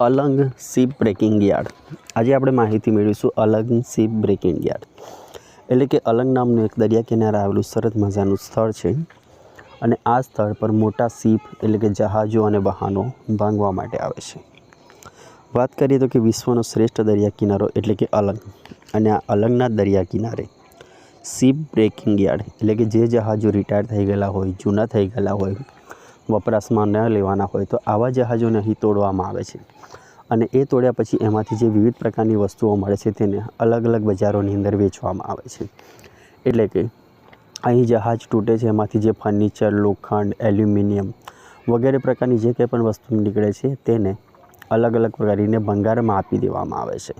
અલંગ સીપ breaking yard. આજે આપણે માહિતી મેળવીશું અલંગ સીપ બ્રેકિંગ યાર્ડ. એટલે કે અલંગ નામનું એક દરિયા કિનારે આવેલું સરસ મજાનું સ્થળ છે. અને આ સ્થળ પર મોટા સીપ એટલે કે જહાજો અને વાહનો ભાંગવા માટે આવે છે. વાત કરીએ તો કે વિશ્વનો શ્રેષ્ઠ દરિયા કિનારો એટલે કે અલંગ. અને આ અલંગના દરિયા કિનારે સીપ બ્રેકિંગ યાર્ડ એટલે કે જે જહાજો રિટાયર થઈ ગયેલા હોય, જૂના થઈ ગયેલા હોય વપરાશમાં ન લેવાના હોય તો આવા જહાજોને અહીં તોડવામાં આવે છે. અને એ તોડ્યા પછી એમાંથી જે વિવિધ પ્રકારની વસ્તુઓ મળે છે તેને અલગ અલગ બજારોની અંદર વેચવામાં આવે છે. એટલે કે અહીં જહાજ તૂટે છે, એમાંથી જે ફર્નિચર, લોખંડ, એલ્યુમિનિયમ વગેરે પ્રકારની જે કંઈ પણ વસ્તુ નીકળે છે તેને અલગ અલગ કરીને ભંગારમાં આપી દેવામાં આવે છે.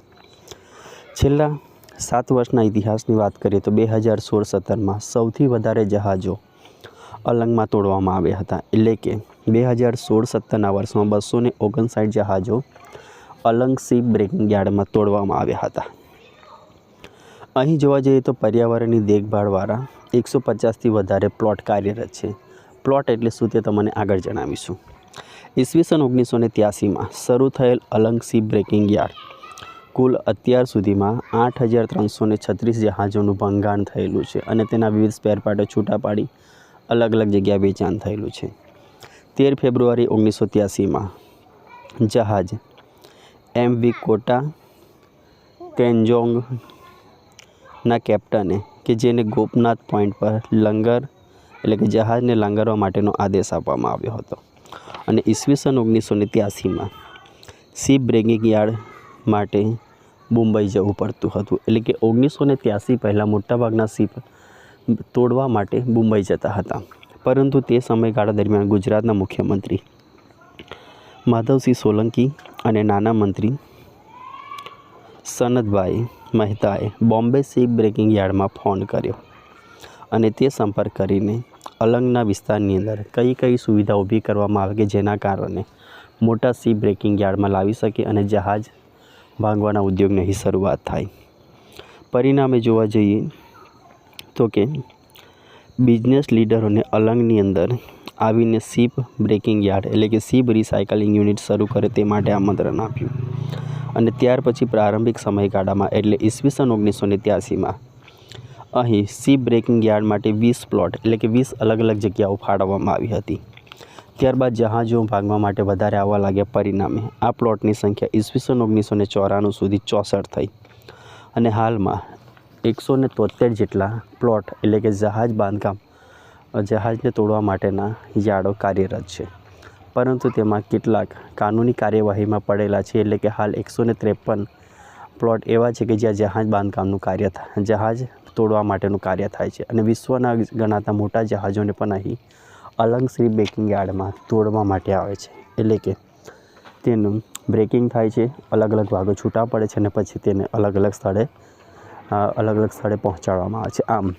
છેલ્લા સાત વર્ષના ઇતિહાસની વાત કરીએ તો બે હજાર સોળ સત્તરમાં સૌથી વધારે જહાજો અલંગમાં તોડવામાં આવ્યા હતા. એટલે કે બે હજાર સોળ સત્તરના વર્ષમાં બસો ને ઓગણસાઠ જહાજો અલંગ સી બ્રેકિંગ યાર્ડમાં તોડવામાં આવ્યા હતા. અહીં જોવા જઈએ તો પર્યાવરણની દેખભાળવાળા એકસો પચાસથી વધારે પ્લોટ કાર્યરત છે. પ્લોટ એટલે શું તે તમને આગળ જણાવીશું. ઈસવીસન ઓગણીસો ને ત્યાસીમાં શરૂ થયેલ અલંગ સી બ્રેકિંગ યાર્ડ. કુલ અત્યાર સુધીમાં આઠ હજાર ત્રણસો છત્રીસ જહાજોનું ભંગાણ થયેલું છે અને તેના વિવિધ સ્પેર છૂટા પાડી અલગ અલગ જગ્યાએ વેચાણ થયેલું છે. તેર ફેબ્રુઆરી ઓગણીસો ત્યાસીમાં જહાજ એમ વી કોટા તેન્જોંગના કેપ્ટને કે જેને ગોપનાથ પોઈન્ટ પર લંગર એટલે કે જહાજને લંગરવા માટેનો આદેશ આપવામાં આવ્યો હતો. અને ઈસવીસન ઓગણીસો ને ત્યાસીમાં સી બ્રેગિંગ યાર્ડ માટે મુંબઈ જવું પડતું હતું. એટલે કે ઓગણીસો ને ત્યાસી પહેલાં મોટાભાગના શિપ તોડવા માટે મુંબઈ જતા હતા. પરંતુ તે સમયગાળા દરમિયાન ગુજરાતના મુખ્યમંત્રી માધવસિંહ સોલંકી અને નાના મંત્રી સનદભાઈ મહેતાએ બોમ્બે સી બ્રેકિંગ યાર્ડમાં ફોન કર્યો અને તે સંપર્ક કરીને અલંગના વિસ્તારની અંદર કઈ કઈ સુવિધા ઊભી કરવામાં આવે કે જેના કારણે મોટા સી બ્રેકિંગ યાર્ડમાં લાવી શકે અને જહાજ ભાંગવાના ઉદ્યોગની શરૂઆત થાય. પરિણામે જોવા જઈએ તો કે બિઝનેસ લીડરોને અલંગની અંદર આવીને શિપ બ્રેકિંગ યાર્ડ એટલે કે શિપ રિસાયકલિંગ યુનિટ શરૂ કરે તે માટે આમંત્રણ આપ્યું. અને ત્યાર પછી પ્રારંભિક સમયગાળામાં એટલે ઈસવીસન ઓગણીસો ને ત્યાસીમાં અહીં શિપ બ્રેકિંગ યાર્ડ માટે વીસ પ્લોટ એટલે કે વીસ અલગ અલગ જગ્યાઓ ફાળવવામાં આવી હતી. ત્યારબાદ જહાજો ભાગવા માટે વધારે આવવા લાગ્યા પરિણામે આ પ્લોટની સંખ્યા ઈસવીસન ઓગણીસો ને ચોરાણું સુધી ચોસઠ થઈ. અને હાલમાં એકસો ને તોતેર જેટલા પ્લોટ એટલે કે જહાજ બાંધકામ જહાજને તોડવા માટેના યાર્ડો કાર્યરત છે. પરંતુ તેમાં કેટલાક કાનૂની કાર્યવાહીમાં પડેલા છે, એટલે કે હાલ એકસો ને ત્રેપન પ્લોટ એવા છે કે જ્યાં જહાજ બાંધકામનું કાર્ય થાય જહાજ તોડવા માટેનું કાર્ય થાય છે. અને વિશ્વના ગણાતા મોટા જહાજોને પણ અહીં અલંગ શ્રી બ્રેકિંગ યાર્ડમાં તોડવા માટે આવે છે. એટલે કે તેનું બ્રેકિંગ થાય છે અલગ અલગ ભાગો છૂટા પડે છે અને પછી તેને અલગ અલગ સ્થળે અલગ અલગ સ્થળે પહોંચાડવામાં આવે છે. આમ,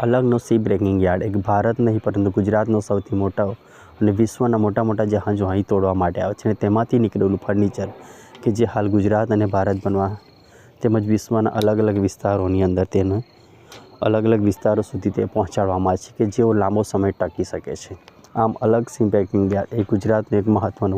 અલગનો સી બ્રેકિંગ યાર્ડ એક ભારત નહીં, પરંતુ ગુજરાતનો સૌથી મોટો અને વિશ્વના મોટા મોટા જહાજો અહીં તોડવા માટે આવે છે. અને તેમાંથી નીકળેલું ફર્નિચર કે જે હાલ ગુજરાત અને ભારત બનવા તેમજ વિશ્વના અલગ અલગ વિસ્તારોની અંદર તેને અલગ અલગ વિસ્તારો સુધી તે પહોંચાડવામાં આવે છે કે જેઓ લાંબો સમય ટકી શકે છે. આમ, અલગ સી બ્રેકિંગ યાર્ડ એ ગુજરાતનું એક મહત્ત્વનું